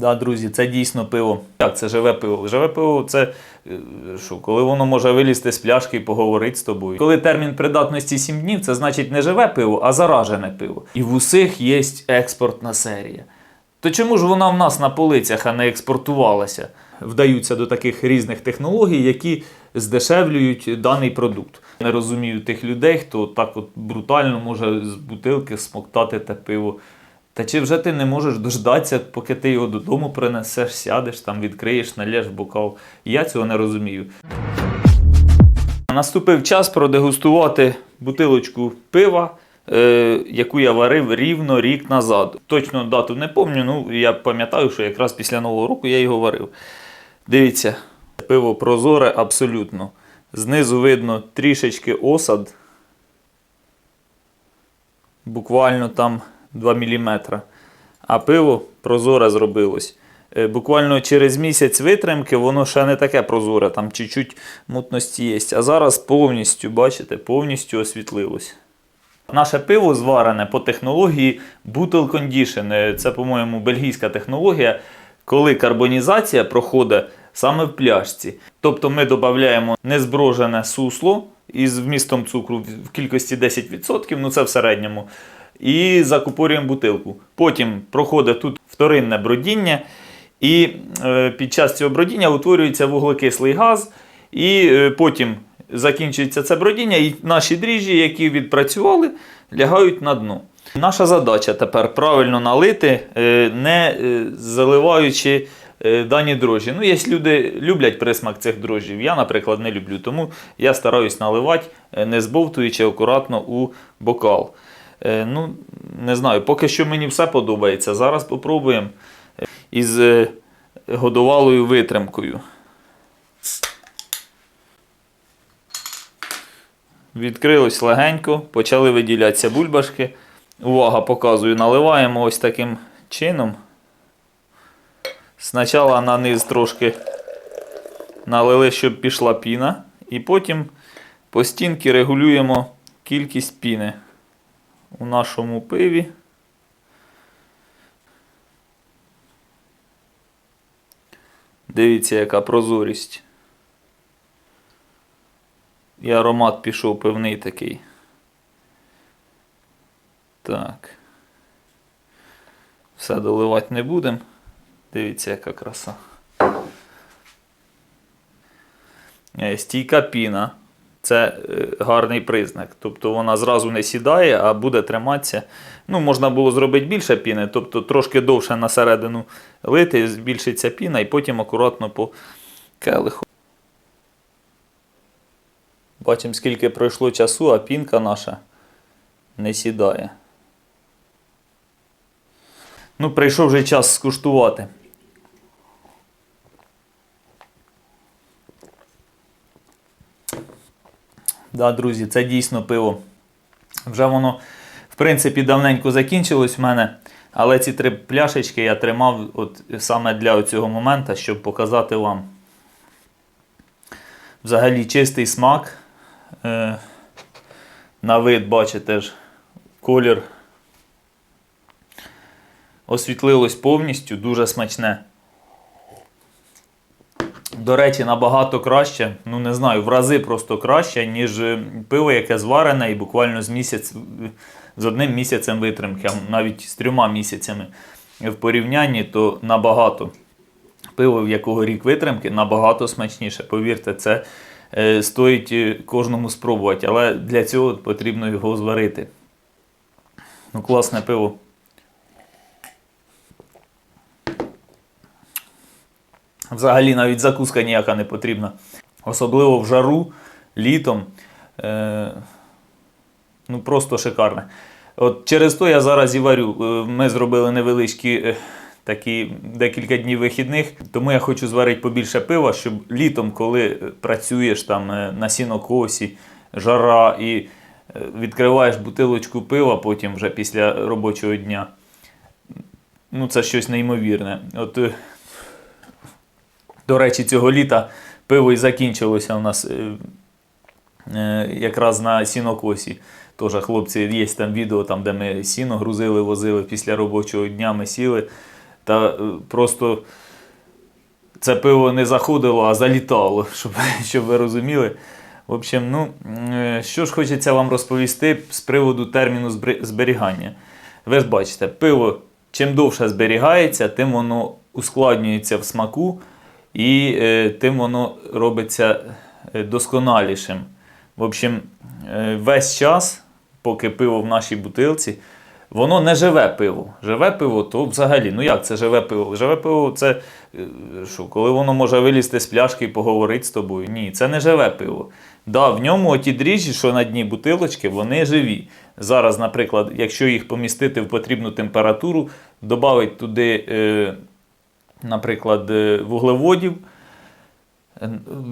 Да, друзі, це дійсно пиво. Як це живе пиво? Живе пиво це е, що, коли воно може вилізти з пляшки і поговорити з тобою. Коли термін придатності 7 днів, це значить не живе пиво, а заражене пиво. І в усіх є експортна серія. То чому ж вона в нас на полицях, а не експортувалася? Вдаються до таких різних технологій, які здешевлюють даний продукт. Не розумію тих людей, хто так от брутально може з бутилки смоктати те пиво. Та чи вже ти не можеш дождатися, поки ти його додому принесеш, сядеш, там відкриєш, налєш бокал. Я цього не розумію. Наступив час продегустувати бутилочку пива, е, яку я варив рівно рік назад. Точно дату не пам'ятаю, ну я пам'ятаю, що якраз після Нового року я його варив. Дивіться, пиво прозоре абсолютно. Знизу видно трішечки осад. Буквально там 2 мм. А пиво прозоре зробилось. Е, Буквально через місяць витримки воно ще не таке прозоре, там чуть-чуть мутності є. А зараз повністю, бачите, повністю освітлилось. Наше пиво зварене по технології Bottle Condition. Е, Це, по-моєму, бельгійська технологія, коли карбонізація проходить саме в пляшці. Тобто ми додаємо незброжене сусло із вмістом цукру в кількості 10%, ну це в середньому, і закупорюємо бутилку. Потім проходить тут вторинне бродіння, і е, під час цього бродіння утворюється вуглекислий газ, і е, потім закінчується це бродіння, і наші дріжджі, які відпрацювали, лягають на дно. Наша задача тепер правильно налити, е, не заливаючи дані дрожжі. Ну, є люди люблять присмак цих дрожжів. Я, наприклад, не люблю. Тому я стараюсь наливати, не збовтуючи акуратно у бокал. Е, Ну, не знаю, поки що мені все подобається. Зараз попробуємо е, із е, годувалою витримкою. Відкрилось легенько, почали виділятися бульбашки. Увага, показую, наливаємо ось таким чином. Спочатку на низ трошки налили, щоб пішла піна, і потім по стінки регулюємо кількість піни у нашому пиві. Дивіться, яка прозорість. І аромат пішов пивний такий. Так. Все доливати не будемо. Дивіться, яка краса. Е, Стійка піна. Це е, гарний признак. Тобто вона зразу не сідає, а буде триматися. Ну, можна було зробити більше піни, тобто трошки довше на середину лити, збільшиться піна і потім акуратно по келиху. Бачимо, скільки пройшло часу, а пінка наша не сідає. Ну, прийшов вже час скуштувати. Да, друзі, це дійсно пиво. Вже воно, в принципі, давненько закінчилось в мене. Але ці три пляшечки я тримав от саме для цього моменту, щоб показати вам. Взагалі чистий смак. Е, на вид, бачите ж, колір освітлилось повністю, дуже смачне. До речі, набагато краще, ну не знаю, в рази просто краще, ніж е, пиво, яке зварене і буквально з місяць, з одним місяцем витримки, а навіть з трьома місяцями в порівнянні, то набагато. Пиво, в якого рік витримки, набагато смачніше. Повірте, це е, стоїть е, кожному спробувати, але для цього потрібно його зварити. Ну, класне пиво. Взагалі навіть закуска ніяка не потрібна. Особливо в жару, літом. Е, ну просто шикарне. От через то я зараз і варю. Е, Ми зробили невеличкі е, такі декілька днів вихідних, тому я хочу зварити побільше пива, щоб літом, коли е, працюєш там на сінокосі, жара і відкриваєш бутилочку пива потім вже після робочого дня. Ну, це щось неймовірне. От до речі, цього літа пиво і закінчилося у нас е, е, якраз на сінокосі. Теж хлопці, є там відео, там, де ми сіно грузили, возили після робочого дня, ми сіли. Та е, просто це пиво не заходило, а залітало, щоб, щоб ви розуміли. В общем, ну, що ж хочеться вам розповісти з приводу терміну зберігання. Ви ж бачите, пиво чим довше зберігається, тим воно ускладнюється в смаку і е, тим воно робиться е, досконалішим. В общем, е, весь час, поки пиво в нашій бутилці, воно не живе пиво. Живе пиво, то взагалі, ну як це живе пиво? Живе пиво це що, коли воно може вилізти з пляшки і поговорити з тобою. Ні, це не живе пиво. Да, в ньому оті дріжджі, що на дні бутилочки, вони живі. Зараз, наприклад, якщо їх помістити в потрібну температуру, додати туди, е, наприклад, е, вуглеводів,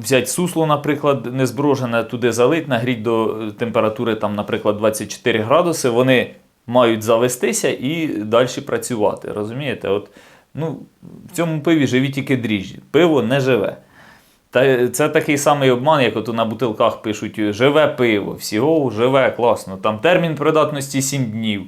взяти сусло, наприклад, незброжене, туди залить, нагріть до е, температури, там, наприклад, 24 градуси, вони мають завестися і далі працювати. Розумієте? От, ну, в цьому пиві живі тільки дріжджі. Пиво не живе. Та це такий самий обман, як от на бутилках пишуть живе пиво. Всі, о, живе, класно. Там термін придатності 7 днів.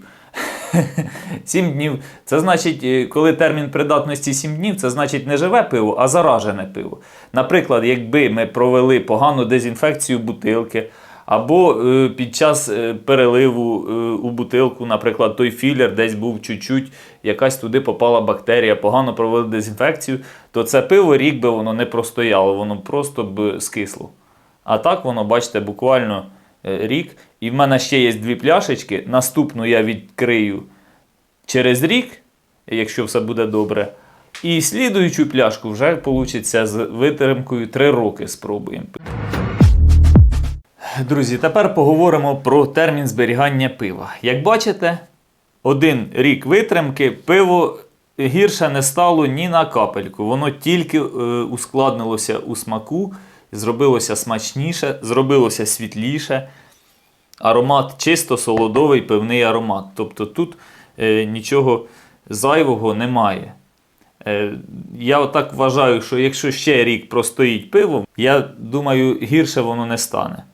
7 днів. Це значить, е, коли термін придатності 7 днів, це значить не живе пиво, а заражене пиво. Наприклад, якби ми провели погану дезінфекцію бутилки, або е, під час е, переливу у бутилку, наприклад, той філер десь був чуть-чуть, якась туди попала бактерія, погано провели дезінфекцію, то це пиво рік би воно не простояло, воно просто б скисло. А так воно, бачите, буквально рік. І в мене ще є дві пляшечки. Наступну я відкрию через рік, якщо все буде добре. І слідуючу пляшку вже вийде з витримкою 3 роки спробуємо. Друзі, тепер поговоримо про термін зберігання пива. Як бачите, один рік витримки пиво гірше не стало ні на капельку. Воно тільки е, ускладнилося у смаку, зробилося смачніше, зробилося світліше. Аромат чисто солодовий пивний аромат. Тобто тут е, нічого зайвого немає. Е, я отак вважаю, що якщо ще рік простоїть пиво, я думаю, гірше воно не стане.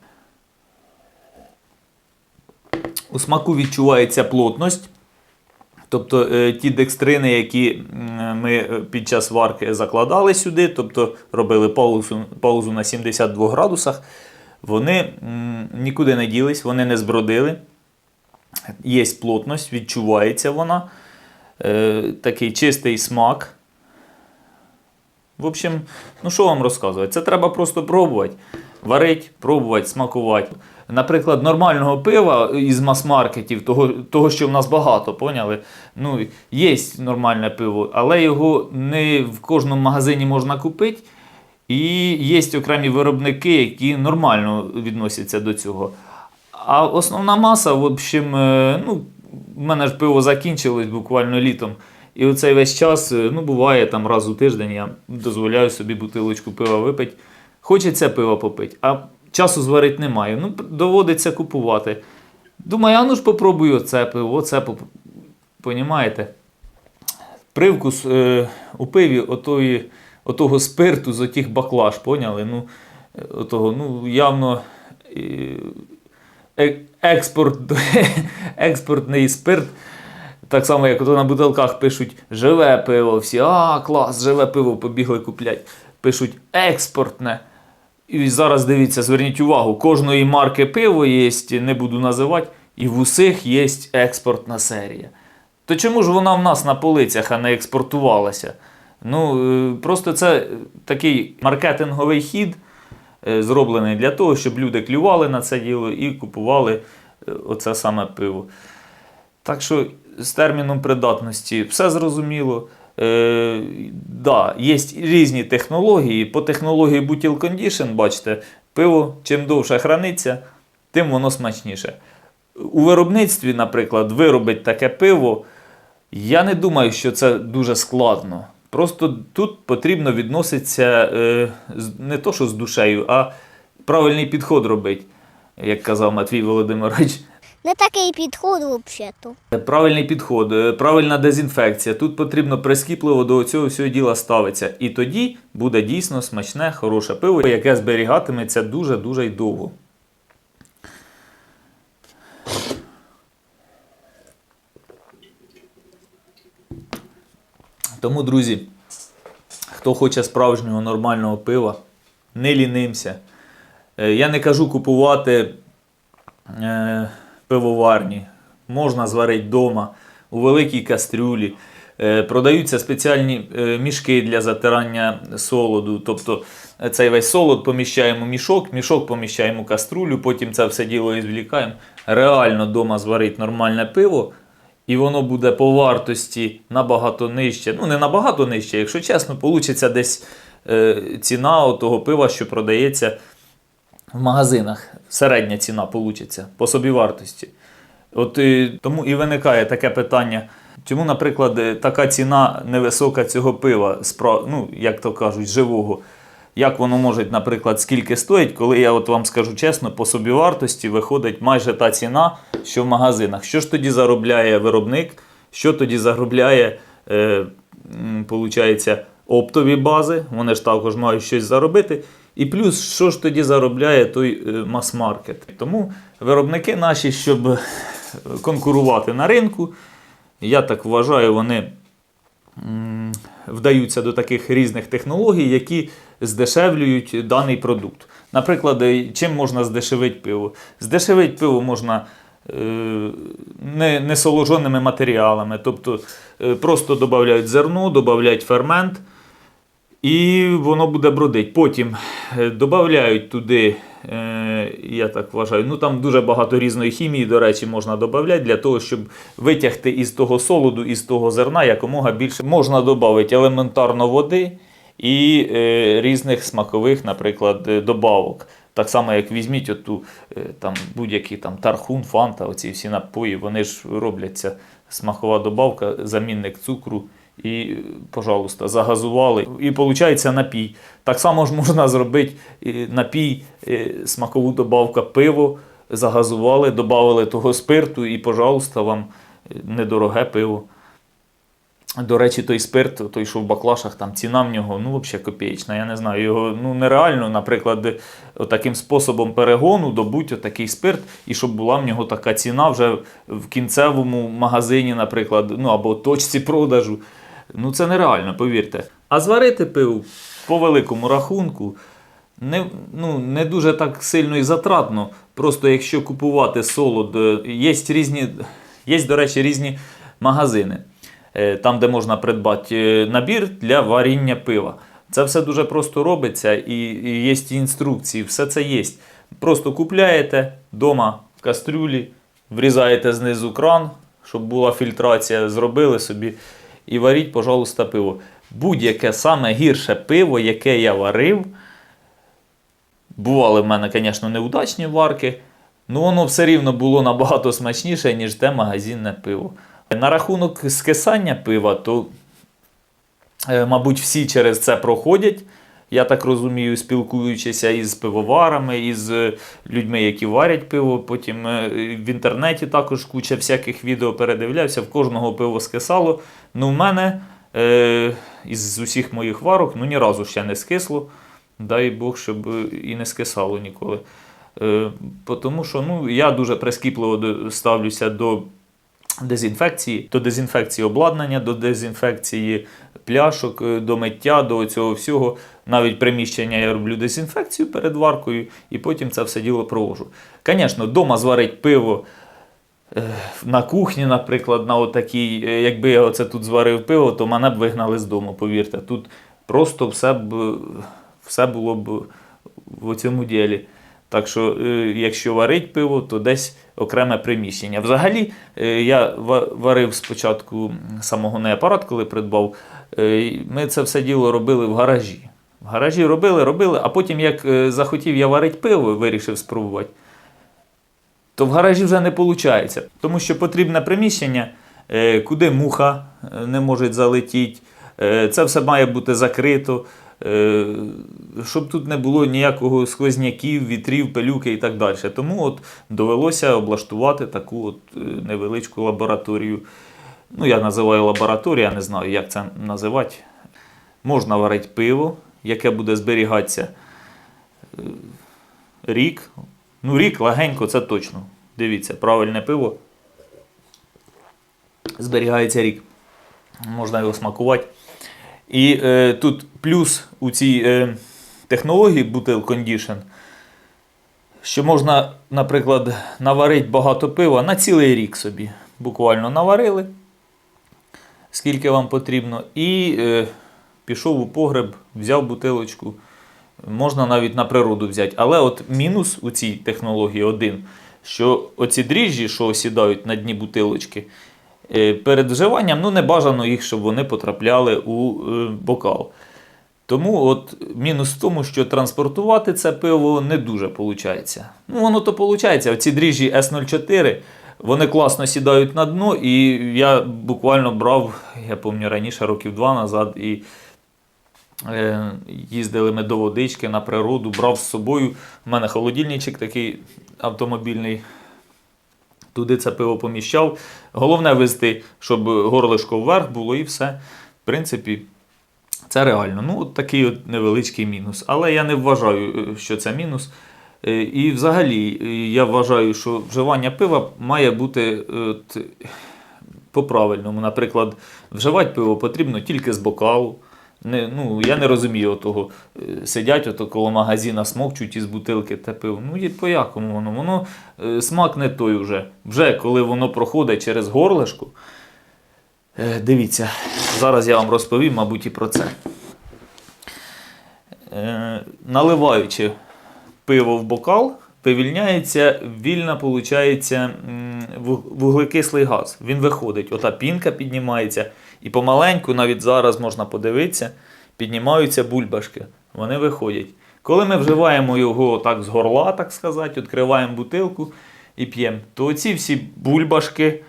У смаку відчувається плотність. Тобто е, ті декстрини, які ми е, під час варки закладали сюди, тобто робили паузу, паузу на 72 градусах, вони нікуди не ділись, вони не збродили. Є плотність, відчувається вона. Е, такий чистий смак. В общем, ну що вам розказувати? Це треба просто пробувати. Варить, пробувати, смакувати. Наприклад, нормального пива із мас-маркетів, того, того, що в нас багато, поняли? Ну, є нормальне пиво, але його не в кожному магазині можна купити. І є окремі виробники, які нормально відносяться до цього. А основна маса, в общем, е, ну, в мене ж пиво закінчилось буквально літом. І оцей весь час, е, ну, буває там раз у тиждень, я дозволяю собі бутилочку пива випити. Хочеться пива попити, а часу зварити немає. Ну, доводиться купувати. Думаю, а ну ж попробую оце пиво, оце. Понімаєте? Привкус е, у пиві отої, отого спирту з отих баклаж, поняли? Ну, е, отого, ну, явно е- експорт, експортний спирт. Так само, як ото на бутилках пишуть живе пиво, всі, а, клас, живе пиво, побігли куплять. Пишуть експортне. І зараз дивіться, зверніть увагу, кожної марки пиво є, не буду називати, і в усіх є експортна серія. То чому ж вона в нас на полицях, а не експортувалася? Ну, е, просто це такий маркетинговий хід, е, зроблений для того, щоб люди клювали на це діло і купували е, оце саме пиво. Так що з терміном придатності все зрозуміло. Е, да, є різні технології. По технології Bottle Condition, бачите, пиво чим довше храниться, тим воно смачніше. У виробництві, наприклад, виробити таке пиво, я не думаю, що це дуже складно. Просто тут потрібно відноситися е, не то, що з душею, а правильний підход робити, як казав Матвій Володимирович. Не такий підход взагалі-то. Правильний підход, е, правильна дезінфекція. Тут потрібно прискіпливо до цього всього діла ставитися. І тоді буде дійсно смачне, хороше пиво, яке зберігатиметься дуже-дуже й довго. Тому, друзі, хто хоче справжнього нормального пива, не лінимся. Е, Я не кажу купувати е, пивоварні. Можна зварити вдома у великій кастрюлі. Е, Продаються спеціальні е, мішки для затирання солоду. Тобто е, цей весь солод поміщаємо в мішок, мішок поміщаємо в каструлю, потім це все діло ізвлікаємо. Реально вдома зварити нормальне пиво, і воно буде по вартості набагато нижче. Ну, не набагато нижче, якщо чесно, вийде десь ціна того пива, що продається в магазинах. Середня ціна вийде по собівартості. От і, тому і виникає таке питання. Чому, наприклад, е, така ціна невисока цього пива, ну, як то кажуть, живого? Як воно може, наприклад, скільки стоїть, коли я от вам скажу чесно, по собівартості виходить майже та ціна, що в магазинах. Що ж тоді заробляє виробник? Що тоді заробляє, е, получається, оптові бази? Вони ж також мають щось заробити. І плюс, що ж тоді заробляє той е, мас-маркет? Тому виробники наші, щоб е, конкурувати на ринку, я так вважаю, вони вдаються до таких різних технологій, які здешевлюють даний продукт. Наприклад, е, чим можна здешевити пиво? Здешевити пиво можна не, соложеними матеріалами, тобто просто додають зерно, додають фермент. І воно буде бродити. Потім е, додають туди, е, я так вважаю, ну там дуже багато різної хімії, до речі, можна додати для того, щоб витягти із того солоду, із того зерна якомога більше. Можна додати елементарно води і е, різних смакових, наприклад, добавок. Так само, як візьміть оту там будь-які там тархун, фанта, оці всі напої, вони ж робляться смакова добавка, замінник цукру. І, пожалуйста, загазували. І виходить напій. Так само ж можна зробити напій, смакову добавку пиво, загазували, додали того спирту, і, пожалуйста, вам недороге пиво. До речі, той спирт, той, що в баклашах, там ціна в нього ну, взагалі копієчна. Я не знаю, його ну, нереально, наприклад, таким способом перегону добуть отакий спирт, і щоб була в нього така ціна вже в кінцевому магазині, наприклад, ну або точці продажу. Ну це нереально, повірте. А зварити пиво по великому рахунку не, ну, не дуже так сильно і затратно. Просто якщо купувати солод, е, є різні, є, до речі, різні магазини, е, там, де можна придбати е, набір для варіння пива. Це все дуже просто робиться і, є інструкції, все це є. Просто купляєте вдома в кастрюлі, врізаєте знизу кран, щоб була фільтрація, зробили собі і варіть, пожалуйста, пиво. Будь-яке саме гірше пиво, яке я варив, бували в мене, звісно, неудачні варки, але воно все рівно було набагато смачніше, ніж те магазинне пиво. На рахунок скисання пива, то, е, мабуть, всі через це проходять. Я так розумію, спілкуючися із пивоварами, із е, людьми, які варять пиво. Потім е, в інтернеті також куча всяких відео передивлявся, в кожного пиво скисало. Ну, в мене е, із усіх моїх варок ну, ні разу ще не скисло. Дай Бог, щоб е, і не скисало ніколи. Е, тому що ну, я дуже прискіпливо ставлюся до дезінфекції, до дезінфекції обладнання, до дезінфекції пляшок, е, до миття, до цього всього. Навіть приміщення я роблю дезінфекцію перед варкою і потім це все діло провожу. Звісно, вдома зварить пиво. е, На кухні, наприклад, на отакій, е, якби я оце тут зварив пиво, то мене б вигнали з дому, повірте. Тут просто все б все було б в цьому ділі. Так що, е, якщо варить пиво, то десь окреме приміщення. Взагалі, е, я варив спочатку самогонний апарат, коли придбав. е, Ми це все діло робили в гаражі. В гаражі робили, робили, а потім, як захотів я варити пиво, вирішив спробувати, то в гаражі вже не виходить. Тому що потрібне приміщення, куди муха не може залетіти. Це все має бути закрито, щоб тут не було ніякого сквозняків, вітрів, пилюки і так далі. Тому от довелося облаштувати таку от е, невеличку лабораторію. Ну, я називаю лабораторія, не знаю, як це називати. Можна варити пиво, яке буде зберігатися е, рік. Ну, рік легенько, це точно. Дивіться, правильне пиво зберігається рік. можна його смакувати. І е, тут плюс у цій е, технології Butel Condition, що можна, наприклад, наварити багато пива на цілий рік собі. Буквально наварили, скільки вам потрібно, і е, пішов у погреб, взяв бутилочку. Можна навіть на природу взяти. Але от мінус у цій технології один, що оці дріжджі, що осідають на дні бутилочки, перед вживанням ну, не бажано їх, щоб вони потрапляли у е, бокал. Тому от мінус в тому, що транспортувати це пиво не дуже виходить. Ну, воно то виходить. Оці дріжджі S04, вони класно сідають на дно, і я буквально брав, я пам'ятаю раніше, років два назад, і е, їздили ми до водички на природу, брав з собою. У мене холодильничок такий автомобільний. Туди це пиво поміщав. Головне вести, щоб горлишко вверх було і все. В принципі, це реально. Ну, от такий от невеличкий мінус. Але я не вважаю, е, що це мінус. Е, І взагалі, е, я вважаю, що вживання пива має бути по-правильному. Наприклад, вживати пиво потрібно тільки з бокалу. Не, ну, я не розумію того. е, Сидять ото коло магазина, смокчуть із бутилки те пиво. Ну, і по якому воно? Воно е, смак не той вже. Вже коли воно проходить через горлишко. Е, дивіться, зараз я вам розповім, мабуть, і про це. Наливаючи пиво в бокал, вивільняється вільно, виходить, вуглекислий газ. Він виходить, ота пінка піднімається, і помаленьку, навіть зараз можна подивитися, піднімаються бульбашки. Вони виходять. Коли ми вживаємо його так з горла, так сказати, відкриваємо бутилку і п'ємо, то ці всі бульбашки,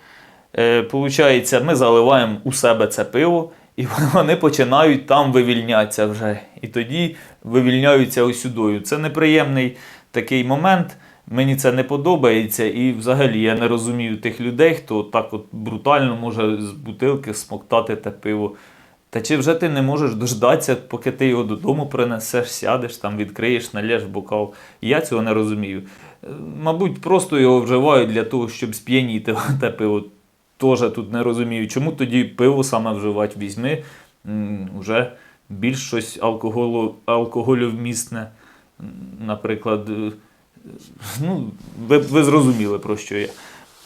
е, получається, ми заливаємо у себе це пиво, і вони починають там вивільнятися вже. І тоді вивільняються ось сюдою. Це неприємний такий момент. Мені це не подобається, і взагалі я не розумію тих людей, хто так от брутально може з бутилки смоктати те пиво. Та чи вже ти не можеш дождатися, поки ти його додому принесеш, сядеш, там відкриєш, налєш бокал. Я цього не розумію. Е, Мабуть, просто його вживають для того, щоб сп'яніти те пиво. Теж тут не розумію, чому тоді пиво саме вживати візьми, вже більш щось алкоголу, алкоголю-вмісне, наприклад. Ну, ви, ви зрозуміли, про що я.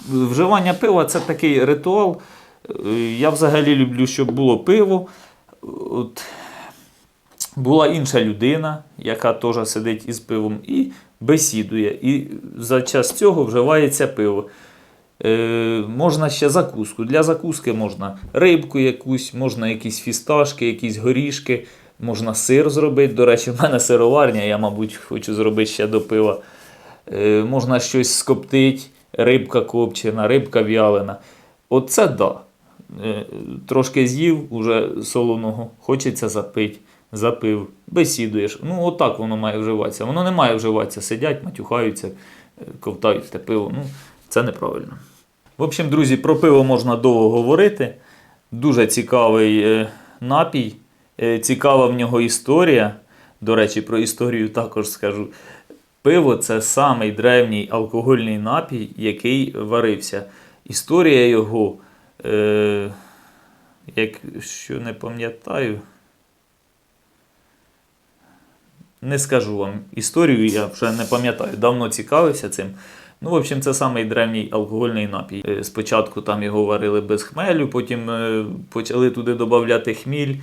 Вживання пива це такий ритуал. Е, Я взагалі люблю, щоб було пиво. От, була інша людина, яка теж сидить із пивом і бесідує. І за час цього вживається пиво. Е, можна ще закуску. Для закуски можна рибку якусь, можна якісь фісташки, якісь горішки, можна сир зробити. До речі, в мене сироварня, я, мабуть, хочу зробити ще до пива. Е, можна щось скоптити, рибка копчена, рибка в'ялена. Оце да. Е, Трошки з'їв уже солоного, хочеться запити, запив, бесідуєш. Ну, отак воно має вживатися. Воно не має вживатися. Сидять, матюхаються, е, ковтають те пиво. Ну, це неправильно. В общем, друзі, про пиво можна довго говорити. Дуже цікавий напій, цікава в нього історія. До речі, про історію також скажу. Пиво це самий древній алкогольний напій, який варився. Історія його, е, якщо не пам'ятаю, не скажу вам історію, я вже не пам'ятаю, давно цікавився цим. Ну, в общем, це самий древній алкогольний напій. Е, Спочатку там його варили без хмелю, потім е, почали туди додавати хміль.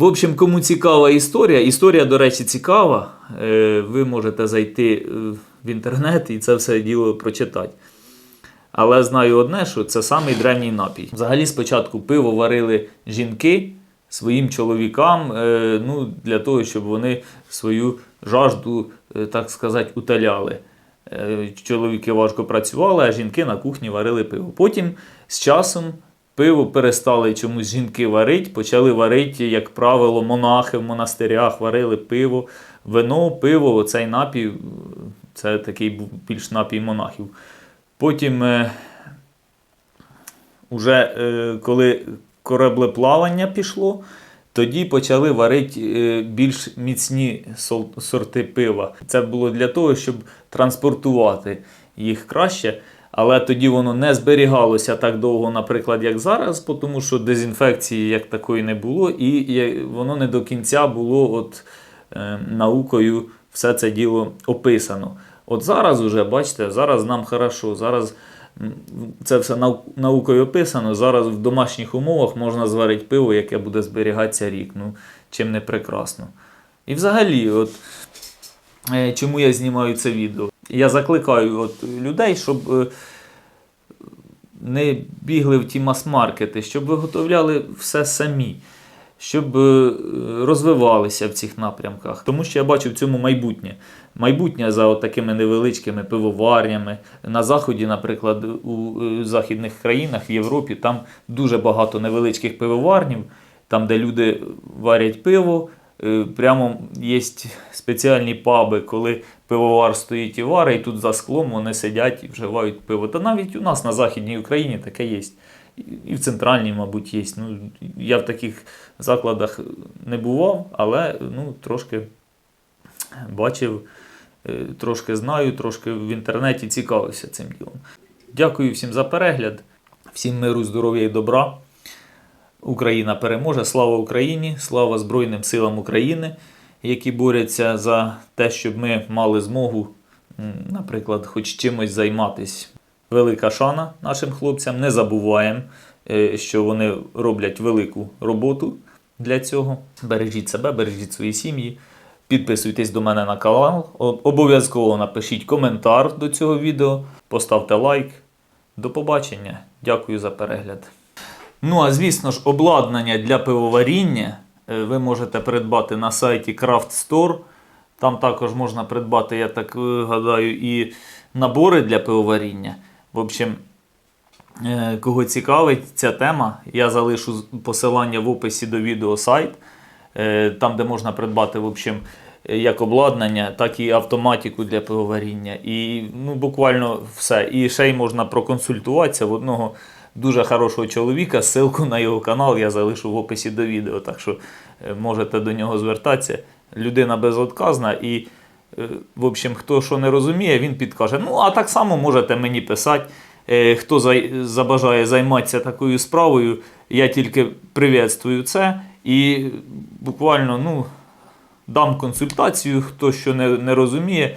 В общем, кому цікава історія, історія, до речі, цікава. Е, Ви можете зайти е, в інтернет і це все діло прочитати. Але знаю одне, що це самий древній напій. Взагалі, спочатку пиво варили жінки своїм чоловікам, е, ну, для того, щоб вони свою жажду, так сказати, утоляли. Чоловіки важко працювали, а жінки на кухні варили пиво. Потім з часом пиво перестали чомусь жінки варити, почали варити, як правило, монахи в монастирях варили пиво, вино, пиво, оцей напій, це такий був більш напій монахів. Потім, е, уже, е, коли кораблеплавання пішло, тоді почали варити е, більш міцні сорти пива. Це було для того, щоб транспортувати їх краще. Але тоді воно не зберігалося так довго, наприклад, як зараз, тому що дезінфекції як такої не було, і воно не до кінця було от, е, наукою все це діло описано. От зараз уже, бачите, зараз нам хорошо, зараз це все наукою описано. Зараз в домашніх умовах можна зварити пиво, яке буде зберігатися рік. Ну, чим не прекрасно. І взагалі, от, е, чому я знімаю це відео? Я закликаю от, людей, щоб е, не бігли в ті мас-маркети, щоб виготовляли все самі, щоб е, розвивалися в цих напрямках. Тому що я бачу в цьому майбутнє. Майбутнє за от такими невеличкими пивоварнями. На Заході, наприклад, у е, західних країнах, в Європі, там дуже багато невеличких пивоварнів, там, де люди варять пиво. Прямо є спеціальні паби, коли пивовар стоїть і варить, і тут за склом вони сидять і вживають пиво. Та навіть у нас на Західній Україні таке є. І- І в центральній, мабуть, є. Ну, я в таких закладах не бував, але ну, трошки бачив, е, трошки знаю, трошки в інтернеті цікавився цим ділом. Дякую всім за перегляд, всім миру, здоров'я і добра. Україна переможе. Слава Україні! Слава Збройним силам України, які борються за те, щоб ми мали змогу, наприклад, хоч чимось займатися. Велика шана нашим хлопцям. Не забуваємо, е, що вони роблять велику роботу для цього. Бережіть себе, бережіть свої сім'ї. Підписуйтесь до мене на канал. Обов'язково напишіть коментар до цього відео, поставте лайк. До побачення. Дякую за перегляд. Ну, а звісно ж, обладнання для пивоваріння ви можете придбати на сайті Craft Store. Там також можна придбати, я так е, гадаю, і набори для пивоваріння. В общем, е, кого цікавить ця тема, я залишу посилання в описі до відео сайт, е, там, де можна придбати, в общем, е, як обладнання, так і автоматику для пивоваріння. І ну, буквально все. І ще й можна проконсультуватися в одного дуже хорошого чоловіка. Ссылку на його канал я залишу в описі до відео. Так що е, можете до нього звертатися. Людина безотказна і. Е, В общем, хто що не розуміє, він підкаже. Ну, а так само можете мені писати. Е, Хто забажає займатися такою справою, я тільки привітствую це і буквально ну, дам консультацію, хто що не, не розуміє.